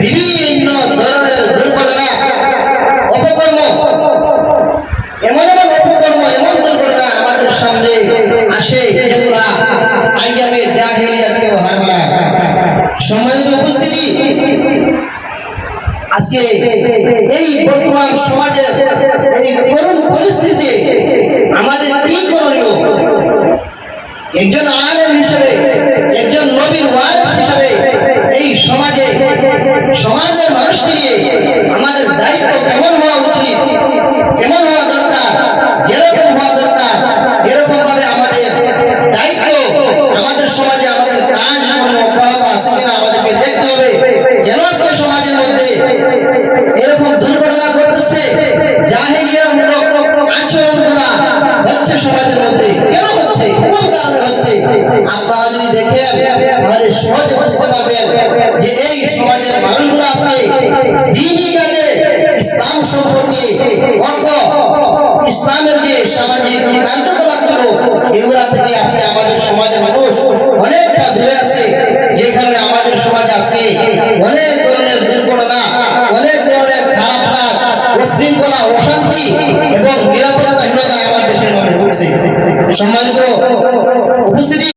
বিভিন্ন ধরনের দুর্ঘটনা, অপকর্ম, এমন এমন অপকর্ম, এমন দুর্ঘটনা আমাদের সামনে আসে এই বর্তমান সমাজের এই করুণ পরিস্থিতি আমাদের কি করণীয়? একজন আলেম হিসেবে একজন নবীর ওয়াজ হিসেবে এই সমাজে সমাজের মানুষকে নিয়ে আমাদের দায়িত্ব কেমন হওয়া উচিত সমাজের মধ্যে এরকম হচ্ছে সমাজের হচ্ছে? কোন কারণে হচ্ছে? এই সমাজের সম্পর্কে অজ্ঞ ইসলামের যে সামাজিক কার্যকলাপ ছিল এগুলা থেকে আজকে আমাদের সমাজের মানুষ অনেকটা দূরে আছে যে কারণে আমাদের সমাজ আছে, অনেক ধরনের দুর্ঘটনা, অনেক ধরনের খারাপ কাজ, উশৃঙ্খলা, অশান্তি এবং নিরাপত্তাহীনতা আমার দেশের মানুষ ভুগছে সম্মানিত